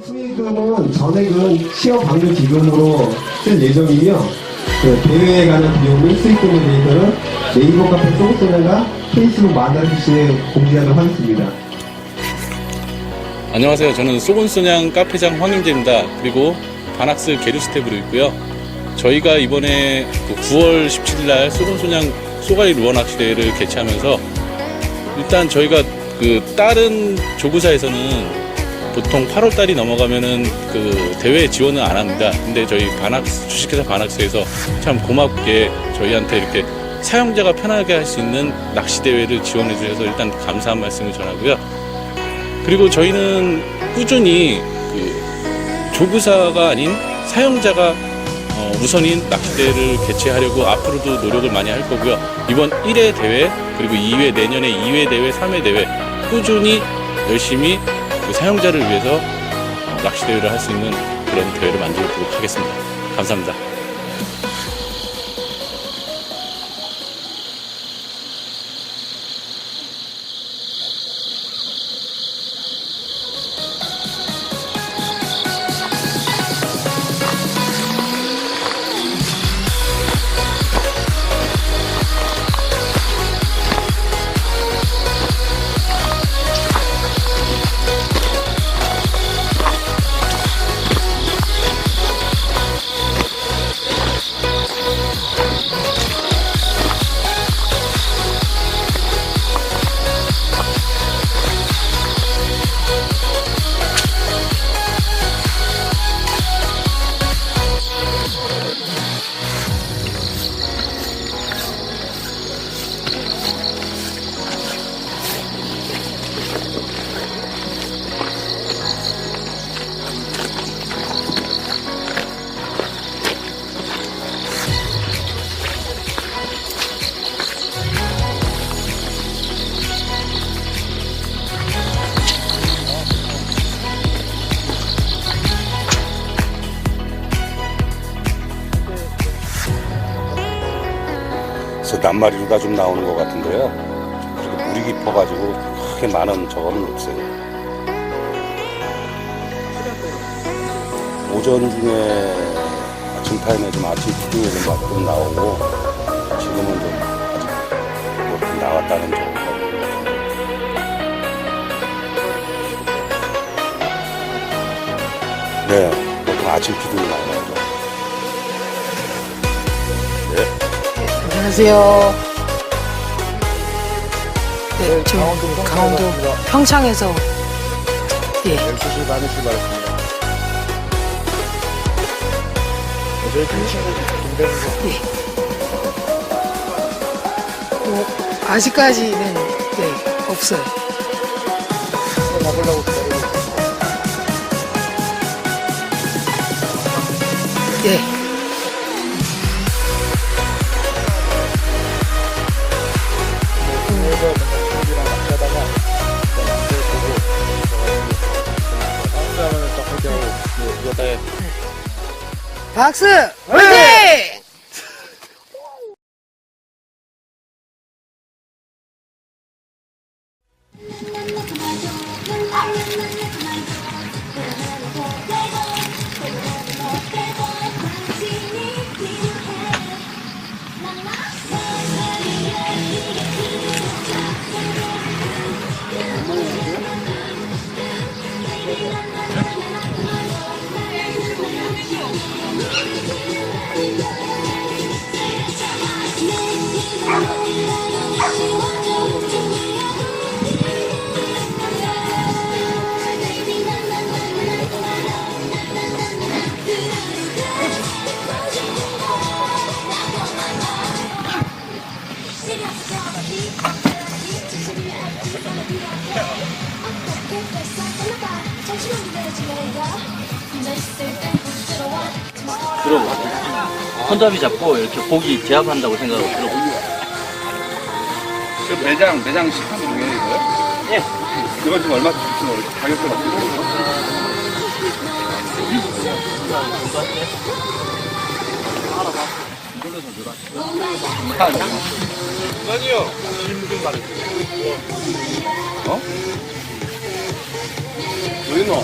수익금은 전액은 취업 방류 기금으로 쓸 예정이며 그 대회에 관한 비용은 수익금에 대해서는 네이버 카페 소속소장과 페이스북 만나주시에 공지하도록 하겠습니다. 안녕하세요. 저는 쏘곤소냥 카페장 황임재입니다. 그리고 반학스 게르스텝으로 있고요. 저희가 이번에 그 9월 17일 날 쏘곤소냥 쏘가리 루어 낚시 대회를 개최하면서 일단 저희가 그 다른 조구사에서는 보통 8월 달이 넘어가면은 그 대회 지원을 안 합니다. 근데 저희 반학스 주식회사 반학스에서 참 고맙게 저희한테 이렇게 사용자가 편하게 할 수 있는 낚시 대회를 지원해 주셔서 일단 감사한 말씀을 전하고요. 그리고 저희는 꾸준히 그 조구사가 아닌 사용자가 어, 우선인 낚시대를 개최하려고 앞으로도 노력을 많이 할 거고요. 이번 1회 대회 그리고 2회 내년에 2회 대회, 3회 대회 꾸준히 열심히 그 사용자를 위해서 어, 낚시 대회를 할 수 있는 그런 대회를 만들어 보도록 하겠습니다. 감사합니다. 그래서 낱마리로다 좀 나오는 것 같은데요. 그렇게 물이 깊어가지고 크게 많은 저거는 없어요. 오전 중에 아침 타임에 좀 아침 피딩에 좀, 막좀 나오고 지금은 좀 아직 뭐 나왔다는 정도. 네, 보통 아침 피딩이 많이 나오죠. 네. 안녕하세요. 네, 지금 강원도 평창에서 예, 12시 반에 출발했습니다. 저희 큰 친구 동생이고 예. 뭐, 아직까지는 네, 없어요. 기다리고 있어요. 예. 박스! 화이팅! 들어보 손잡이 잡고 이렇게 고기 제압한다고 생각하고 들어보 그 매장 매장 식품 중에 이거요? 예. 이건 지금 얼마 지금 가격대 어떻게 돼요? 아니요. 어? 왜 넣어?